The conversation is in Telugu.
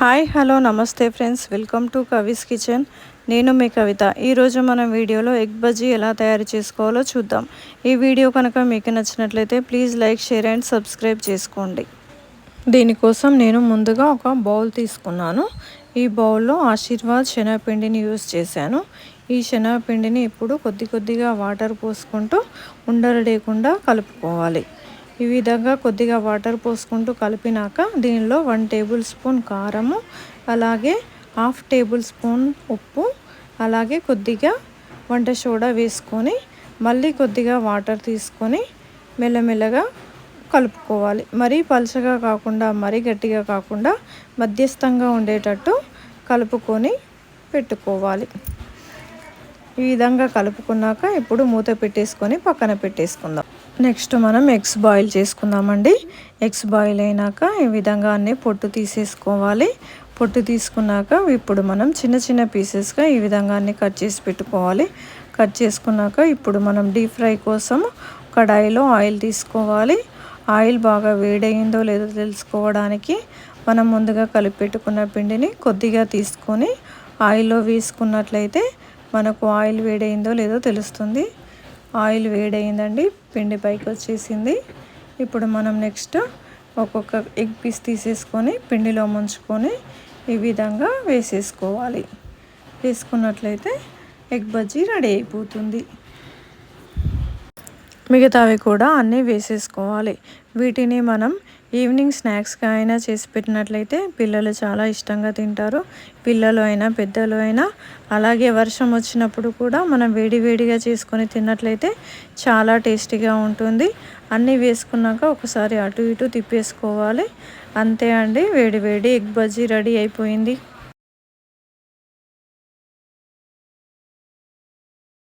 హాయ్ హలో నమస్తే friends. Welcome to Kavi's kitchen. నేను మీ కవిత. ఈరోజు మన వీడియోలో ఎగ్ బజ్జీ ఎలా తయారు చేసుకోవాలో చూద్దాం. ఈ వీడియో కనుక మీకు నచ్చినట్లయితే please like share and subscribe చేసుకోండి. దీనికోసం నేను ముందుగా ఒక బౌల్ తీసుకున్నాను. ఈ బౌల్లో ఆశీర్వాద్ శనగపిండిని యూస్ చేశాను. ఈ శనగపిండిని ఇప్పుడు కొద్ది కొద్దిగా వాటర్ పోసుకుంటూ ఉండలు లేకుండా కలుపుకోవాలి. ఈ విధంగా కొద్దిగా వాటర్ పోసుకుంటూ కలిపినాక దీనిలో వన్ టేబుల్ స్పూన్ కారము అలాగే హాఫ్ టేబుల్ స్పూన్ ఉప్పు అలాగే కొద్దిగా వంట సోడా వేసుకొని మళ్ళీ కొద్దిగా వాటర్ తీసుకొని మెల్లమెల్లగా కలుపుకోవాలి. మరీ పలుచగా కాకుండా మరీ గట్టిగా కాకుండా మధ్యస్థంగా ఉండేటట్టు కలుపుకొని పెట్టుకోవాలి. ఈ విధంగా కలుపుకున్నాక ఇప్పుడు మూత పెట్టేసుకొని పక్కన పెట్టేసుకుందాం. నెక్స్ట్ మనం ఎగ్స్ బాయిల్ చేసుకుందామండి. ఎగ్స్ బాయిల్ అయినాక ఈ విధంగా అన్నీ పొట్టు తీసేసుకోవాలి. పొట్టు తీసుకున్నాక ఇప్పుడు మనం చిన్న చిన్న పీసెస్గా ఈ విధంగా అన్నీ కట్ చేసి పెట్టుకోవాలి. కట్ చేసుకున్నాక ఇప్పుడు మనం డీప్ ఫ్రై కోసం కడాయిలో ఆయిల్ తీసుకోవాలి. ఆయిల్ బాగా వేడయిందో లేదో తెలుసుకోవడానికి మనం ముందుగా కలిపి పెట్టుకున్న పిండిని కొద్దిగా తీసుకొని ఆయిల్లో వేసుకున్నట్లయితే మనకు ఆయిల్ వేడైందో లేదో తెలుస్తుంది. ఆయిల్ వేడైందండి పిండి పైకి వచ్చేసింది ఇప్పుడు మనం నెక్స్ట్ ఒక్కొక్క ఎగ్ పీస్ తీసేసుకొని పిండిలో ముంచుకొని ఈ విధంగా వేసేసుకోవాలి. వేసుకున్నట్లయితే ఎగ్ బజ్జీ రెడీ అయిపోతుంది. మిగతావి కూడా అన్నీ వేసేసుకోవాలి. వీటిని మనం ఈవినింగ్ స్నాక్స్గా అయినా చేసి పెట్టినట్లయితే పిల్లలు చాలా ఇష్టంగా తింటారు. పిల్లలు అయినా పెద్దలు అయినా. అలాగే వర్షం వచ్చినప్పుడు కూడా మనం వేడివేడిగా చేసుకొని తిన్నట్లయితే చాలా టేస్టీగా ఉంటుంది. అన్నీ వేసుకున్నాక ఒకసారి అటు ఇటు తిప్పేసుకోవాలి. అంతే అండి. వేడివేడి ఎగ్ బజ్జీ రెడీ అయిపోయింది.